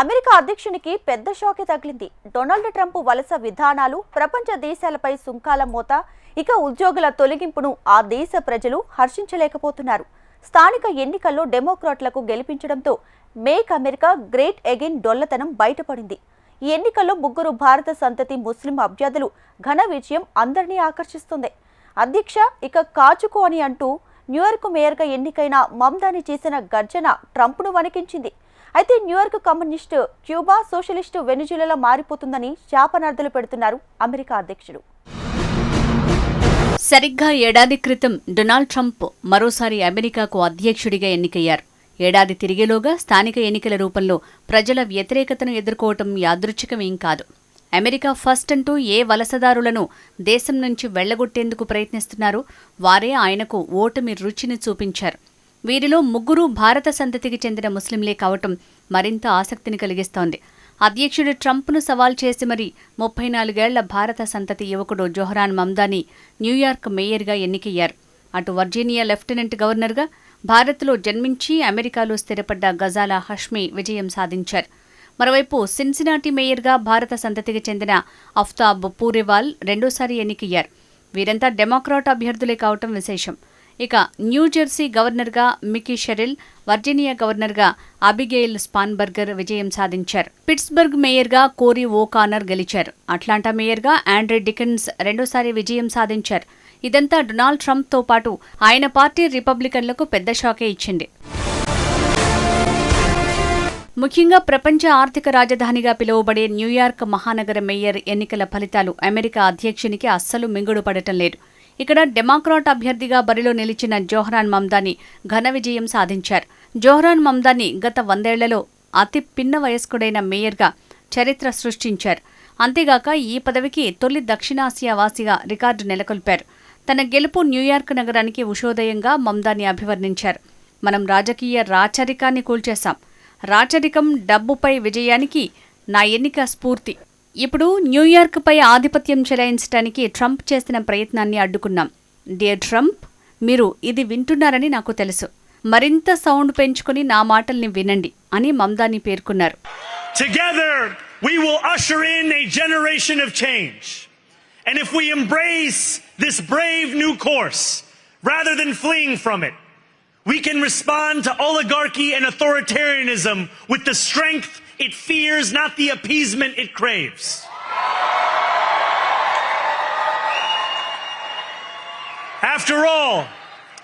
America అధ్యక్షునికి పెద్ద షాకే తగిలింది. Donald Trump వలస విధానాలు ప్రపంచ దేశాలపై సుంకాల మోత ఇక ఉద్యోగుల తొలగింపును ఆ దేశ ప్రజలు హర్షించలేకపోతున్నారు. స్థానిక ఎన్నికల్లో డెమోక్రాట్లకు గెలిపించడంతో మేక్ అమెరికా గ్రేట్ అగైన్ డొల్లతనం బయటపడింది. ఈ ఎన్నికల్లో ముగ్గురు భారత సంతతి ముస్లిం అభ్యర్థులు ఘన విజయం అందరినీ ఆకర్షిస్తుంది. అధ్యక్ష ఇక కాచుకో అని అంటూ న్యూయార్క్ మేయర్గా ఎన్నికైన మమ్దాని చేసిన గర్జన ట్రంప్ను వణికించింది. అయితే New York communist Cuba socialist వెనుజులలో మారిపోతుందని శాపనార్థులు పెడుతున్నారు అమెరికా అధ్యక్షుడు. సరిగ్గా ఏడాది క్రితం డొనాల్డ్ ట్రంప్ మరోసారి అమెరికాకు అధ్యక్షుడిగా ఎన్నికయ్యారు. ఏడాది తిరిగేలోగా స్థానిక ఎన్నికల రూపంలో ప్రజల వ్యతిరేకతను ఎదుర్కోవటం యాదృచ్ఛికమేం కాదు. అమెరికా ఫస్ట్ అంటూ ఏ వలసదారులను దేశం నుంచి వెళ్ళగొట్టేందుకు ప్రయత్నిస్తున్నారో వారే ఆయనకు ఓటమి రుచిని చూపించారు. వీరిలో ముగ్గురు భారత సంతతికి చెందిన ముస్లింలే కావటం మరింత ఆసక్తిని కలిగిస్తోంది. అధ్యక్షుడు ట్రంప్ను సవాల్ చేసి మరి ముప్పై నాలుగేళ్ళ భారత సంతతి యువకుడు జొహరాన్ మమ్దాని న్యూయార్క్ మేయర్గా ఎన్నికయ్యారు. అటు వర్జీనియా లెఫ్టినెంట్ గవర్నర్గా భారత్లో జన్మించి అమెరికాలో స్థిరపడ్డ గజాలా హష్మి విజయం సాధించారు. మరోవైపు సిన్సినాటి మేయర్గా భారత సంతతికి చెందిన అఫ్తాబ్ పూరేవాల్ రెండోసారి ఎన్నికయ్యారు. వీరంతా డెమోక్రాట్ అభ్యర్థులే కావటం విశేషం. ఇక న్యూజెర్సీ గవర్నర్గా మికీ షెరిల్ వర్జీనియా గవర్నర్గా అబిగెయిల్ స్పాన్బర్గర్ విజయం సాధించారు. పిట్స్బర్గ్ మేయర్గా కోరీ ఓకానర్ గెలిచారు. అట్లాంటా మేయర్గా ఆండ్రీ డికెన్స్ రెండోసారి విజయం సాధించారు. ఇదంతా డొనాల్డ్ ట్రంప్తో పాటు ఆయన పార్టీ రిపబ్లికన్లకు పెద్ద షాకే ఇచ్చింది. ముఖ్యంగా ప్రపంచ ఆర్థిక రాజధానిగా పిలువబడే న్యూయార్క్ మహానగర మేయర్ ఎన్నికల ఫలితాలు అమెరికా అధ్యక్షునికి అస్సలు మింగుడుపడటం లేదు. ఇక్కడ డెమాక్రాట్ అభ్యర్థిగా బరిలో నిలిచిన జోహ్రాన్ మమ్దాని ఘన విజయం సాధించారు. జోహ్రాన్ మమ్దాని గత వందేళ్ళలో అతి పిన్న వయస్కుడైన మేయర్గా చరిత్ర సృష్టించారు. అంతేగాక ఈ పదవికి తొలి దక్షిణాసియా వాసిగా రికార్డు నెలకొల్పారు. తన గెలుపు న్యూయార్క్ నగరానికి ఉషోదయంగా మమ్దాని అభివర్ణించారు. మనం రాజకీయ రాచరికాన్ని కూల్చేశాం. రాచరికం డబ్బుపై విజయానికి నా ఎన్నిక స్ఫూర్తి. ఇప్పుడు న్యూయార్క్పై ఆధిపత్యం చెలాయించడానికి ట్రంప్ చేసిన ప్రయత్నాన్ని అడ్డుకున్నాం డియర్ ట్రంప్ మీరు ఇది వింటున్నారని నాకు తెలుసు మరింత సౌండ్ పెంచుకుని నా మాటల్ని వినండి అని మమ్దాని పేర్కొన్నారు we will usher in a generation of change. And if we embrace this brave new course, rather than fleeing from it, we can respond to oligarchy and authoritarianism with the strength it fears, not the appeasement it craves. After all,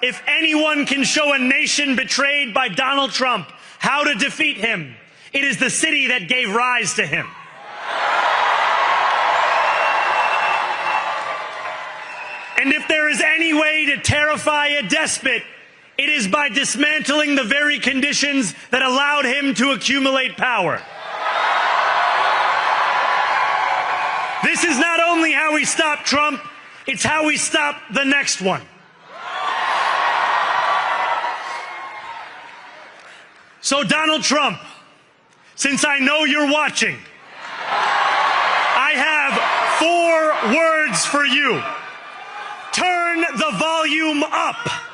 if anyone can show a nation betrayed by Donald Trump how to defeat him, it is the city that gave rise to him. And if there is any way to terrify a despot, it is by dismantling the very conditions that allowed him to accumulate power. This is not only how we stop Trump, it's how we stop the next one. So, Donald Trump, since I know you're watching, I have four words for you. Turn the volume up.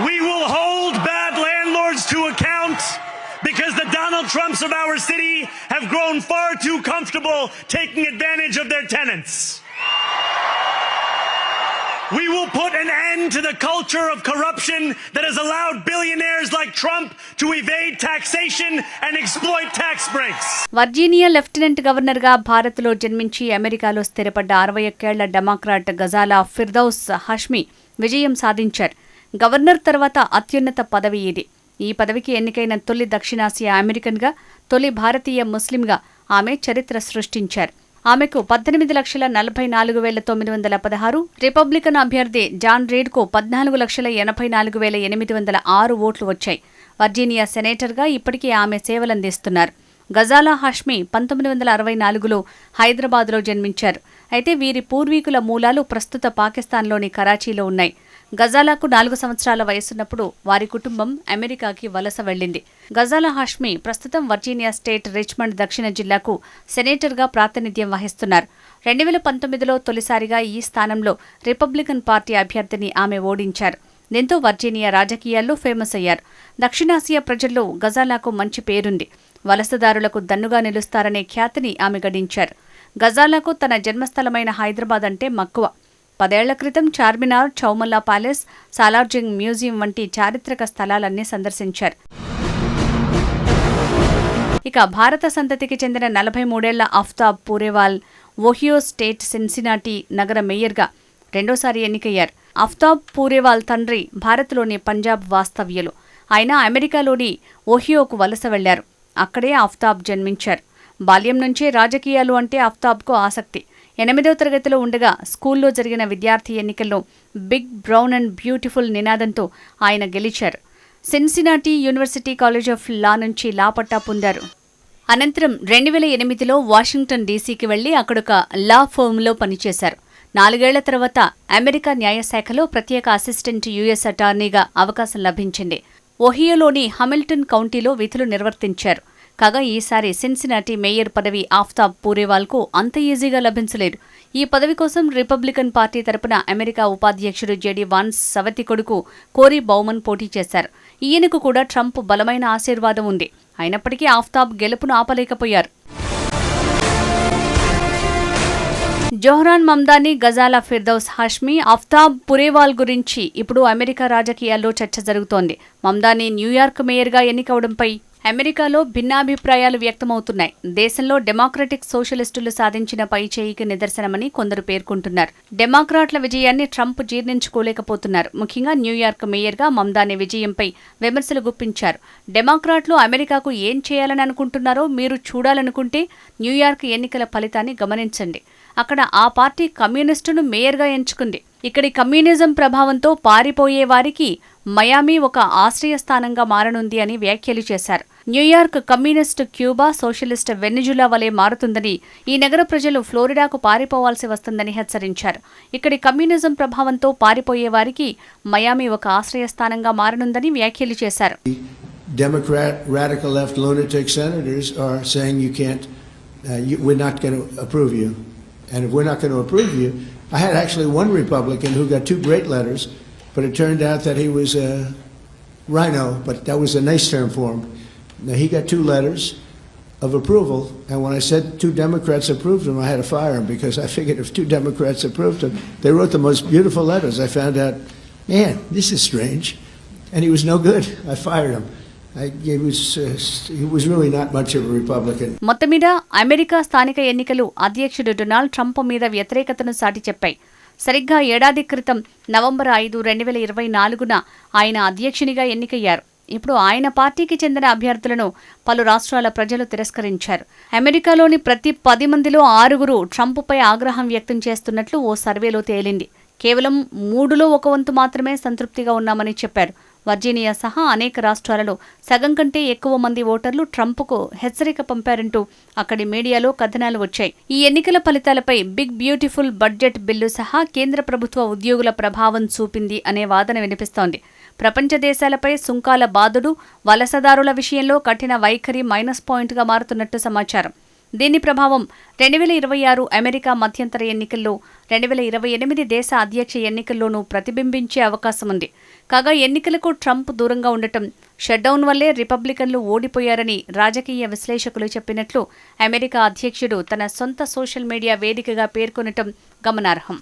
We will hold bad landlords to account because the Donald Trumps of our city have grown far too comfortable taking advantage of their tenants. We will put an end to the culture of corruption that has allowed billionaires like Trump to evade taxation and exploit tax breaks. Virginia lieutenant గవర్నర్గా భారత్లో జన్మించి అమెరికాలో స్థిరపడ్డ అరవై ఒక్కేళ్ల Democrat Ghazala Firdous Hashmi విజయం సాధించారు governor తర్వాత అత్యున్నత పదవి ఇది. ఈ పదవికి ఎన్నికైన తొలి దక్షిణాసియా అమెరికన్గా తొలి భారతీయ ముస్లింగా ఆమె చరిత్ర సృష్టించారు. ఆమెకు పద్దెనిమిది లక్షల నలభై నాలుగు వేల తొమ్మిది వందల పదహారు రిపబ్లికన్ అభ్యర్థి జాన్ రీడ్కు పద్నాలుగు లక్షల ఎనభై నాలుగు వేల ఎనిమిది వందల ఆరు ఓట్లు వచ్చాయి. వర్జీనియా సెనేటర్గా ఇప్పటికీ ఆమె సేవలందిస్తున్నారు. గజాలా హాష్మి పంతొమ్మిది వందల అరవై నాలుగులో హైదరాబాద్లో జన్మించారు. అయితే వీరి పూర్వీకుల మూలాలు ప్రస్తుత పాకిస్తాన్లోని కరాచీలో ఉన్నాయి. గజాలాకు నాలుగు సంవత్సరాల వయసున్నప్పుడు వారి కుటుంబం అమెరికాకి వలస వెళ్ళింది గజాలా హాష్మి ప్రస్తుతం వర్జీనియా స్టేట్ రిచ్మండ్ దక్షిణ జిల్లాకు సెనేటర్గా ప్రాతినిధ్యం వహిస్తున్నారు. రెండు వేల పంతొమ్మిదిలో తొలిసారిగా ఈ స్థానంలో రిపబ్లికన్ పార్టీ అభ్యర్థిని ఆమె ఓడించారు. దీంతో వర్జీనియా రాజకీయాల్లో ఫేమస్ అయ్యారు. దక్షిణాసియా ప్రజల్లో గజాలాకు మంచి పేరుంది. వలసదారులకు దన్నుగా నిలుస్తారనే ఖ్యాతిని ఆమె గడించారు. గజాలాకు తన జన్మస్థలమైన హైదరాబాద్ అంటే మక్కువ. పదేళ్ళ క్రితం చార్మినార్ చౌమల్లా ప్యాలెస్ సాలార్జింగ్ మ్యూజియం వంటి చారిత్రక స్థలాలన్నీ సందర్శించారు. ఇక భారత సంతతికి చెందిన నలభై మూడేళ్ళ Aftab Pureval Ohio state Cincinnati నగర మేయర్గా రెండోసారి ఎన్నికయ్యారు. అఫ్తాబ్ పూరేవాల్ తండ్రి భారత్లోని పంజాబ్ వాస్తవ్యులు. ఆయన అమెరికాలోని ఓహియోకు వలస వెళ్ళారు. అక్కడే అఫ్తాబ్ జన్మించారు. బాల్యం నుంచే రాజకీయాలు అంటే అఫ్తాబ్కు ఆసక్తి. ఎనిమిదవ తరగతిలో ఉండగా స్కూల్లో జరిగిన విద్యార్థి ఎన్నికల్లో బిగ్ బ్రౌన్ అండ్ బ్యూటిఫుల్ నినాదంతో ఆయన గెలిచారు. Cincinnati university college of law నుంచి లా పట్టా పొందారు. అనంతరం రెండు వేల ఎనిమిదిలో వాషింగ్టన్ డీసీకి వెళ్ళి అక్కడొక లా ఫర్మ్లో పనిచేశారు. నాలుగేళ్ళ తర్వాత అమెరికా న్యాయశాఖలో ప్రత్యేక అసిస్టెంట్ యుఎస్ అటార్నీగా అవకాశం లభించింది. ఒహియోలోని హమిల్టన్ కౌంటీలో విధులు నిర్వర్తించారు. కాగా ఈసారి సిన్సినాటి మేయర్ పదవి ఆఫ్తాబ్ పూరేవాల్కు అంత ఈజీగా లభించలేదు. ఈ పదవి కోసం రిపబ్లికన్ పార్టీ తరపున అమెరికా ఉపాధ్యక్షుడు జెడి వాన్స్ సవతి కొడుకు కోరీ బౌమన్ పోటీ చేశారు. ఈయనకు కూడా ట్రంప్ బలమైన ఆశీర్వాదం ఉంది. అయినప్పటికీ ఆఫ్తాబ్ గెలుపును ఆపలేకపోయారు. జోహ్రాన్ మమ్దాని గజాలా ఫిర్దౌస్ హాష్మీ అఫ్తాబ్ పురేవాల్ గురించి ఇప్పుడు అమెరికా రాజకీయాల్లో చర్చ జరుగుతోంది. మమ్దాని న్యూయార్క్ మేయర్గా ఎన్నికవడంపై అమెరికాలో భిన్నాభిప్రాయాలు వ్యక్తమవుతున్నాయి. దేశంలో డెమోక్రటిక్ సోషలిస్టులు సాధించిన పై చేయికి నిదర్శనమని కొందరు పేర్కొంటున్నారు. డెమోక్రాట్ల విజయాన్ని ట్రంప్ జీర్ణించుకోలేకపోతున్నారు. ముఖ్యంగా న్యూయార్క్ మేయర్గా మమ్దాని విజయంపై విమర్శలు గుప్పించారు. డెమోక్రాట్లు అమెరికాకు ఏం చేయాలని అనుకుంటున్నారో మీరు చూడాలనుకుంటే న్యూయార్క్ ఎన్నికల ఫలితాన్ని గమనించండి. అక్కడ ఆ పార్టీ కమ్యూనిస్టును మేయర్గా ఎంచుకుంది. ఇక్కడి కమ్యూనిజం ప్రభావంతో పారిపోయే వారికి మయామి ఒక ఆశ్రయ స్థానంగా మారనుంది అని వ్యాఖ్యలు చేశారు. New York communist Cuba socialist Venezuela వలె మారుతుందని ఈ నగర ప్రజలు ఫ్లోరిడాకు పారిపోవాల్సి వస్తుందని హెచ్చరించారు ఇక్కడి కమ్యూనిజం ప్రభావంతో పారిపోయే వారికి మయామి ఒక ఆశ్రయస్థానంగా మారనుందని వ్యాఖ్యలు చేశారు Democrat, radical left lunatic senators are saying you can't, uh, you, we're not going to approve you. And if we're not going to approve you, I had actually one Republican who got two great letters, but it turned out that he was a rhino, but that was a nice term for him. Now, he got two letters of approval, and when I said two Democrats approved him, I had to fire him because I figured if two Democrats approved him, they wrote the most beautiful letters. I found out, man, this is strange. And he was no good. I fired him. మొత్తం మీద America స్థానిక ఎన్నికలు అధ్యక్షుడు Donald Trump మీద వ్యతిరేకతను సాటి చెప్పాయి సరిగ్గా ఏడాది క్రితం నవంబర్ ఐదు రెండు వేల ఇరవై నాలుగున ఆయన అధ్యక్షునిగా ఎన్నికయ్యారు ఇప్పుడు ఆయన పార్టీకి చెందిన అభ్యర్థులను పలు రాష్ట్రాల ప్రజలు తిరస్కరించారు. అమెరికాలోని ప్రతి పది మందిలో ఆరుగురు ట్రంప్పై ఆగ్రహం వ్యక్తం చేస్తున్నట్లు ఓ సర్వేలో తేలింది. కేవలం మూడులో ఒక వంతు మాత్రమే సంతృప్తిగా ఉన్నామని చెప్పారు. వర్జీనియా సహా అనేక రాష్ట్రాలలో సగం కంటే ఎక్కువ మంది ఓటర్లు ట్రంప్కు హెచ్చరిక పంపారంటూ అక్కడి మీడియాలో కథనాలు వచ్చాయి. ఈ ఎన్నికల ఫలితాలపై బిగ్ బ్యూటిఫుల్ బడ్జెట్ బిల్లు సహా కేంద్ర ప్రభుత్వ ఉద్యోగుల ప్రభావం చూపింది అనే వాదన వినిపిస్తోంది. ప్రపంచ దేశాలపై సుంకాల బాదుడు వలసదారుల విషయంలో కఠిన వైఖరి మైనస్ పాయింట్గా మారుతున్నట్టు సమాచారం. దీని ప్రభావం రెండు వేల ఇరవై ఆరు అమెరికా మధ్యంతర ఎన్నికల్లో రెండు వేల ఇరవై ఎనిమిది దేశ అధ్యక్ష ఎన్నికల్లోనూ ప్రతిబింబించే అవకాశం ఉంది. కాగా ఎన్నికలకు ట్రంప్ దూరంగా ఉండటం షట్డౌన్ వల్లే రిపబ్లికన్లు ఓడిపోయారని రాజకీయ విశ్లేషకులు చెప్పినట్లు అమెరికా అధ్యక్షుడు తన సొంత సోషల్ మీడియా వేదికగా పేర్కొనటం గమనార్హం.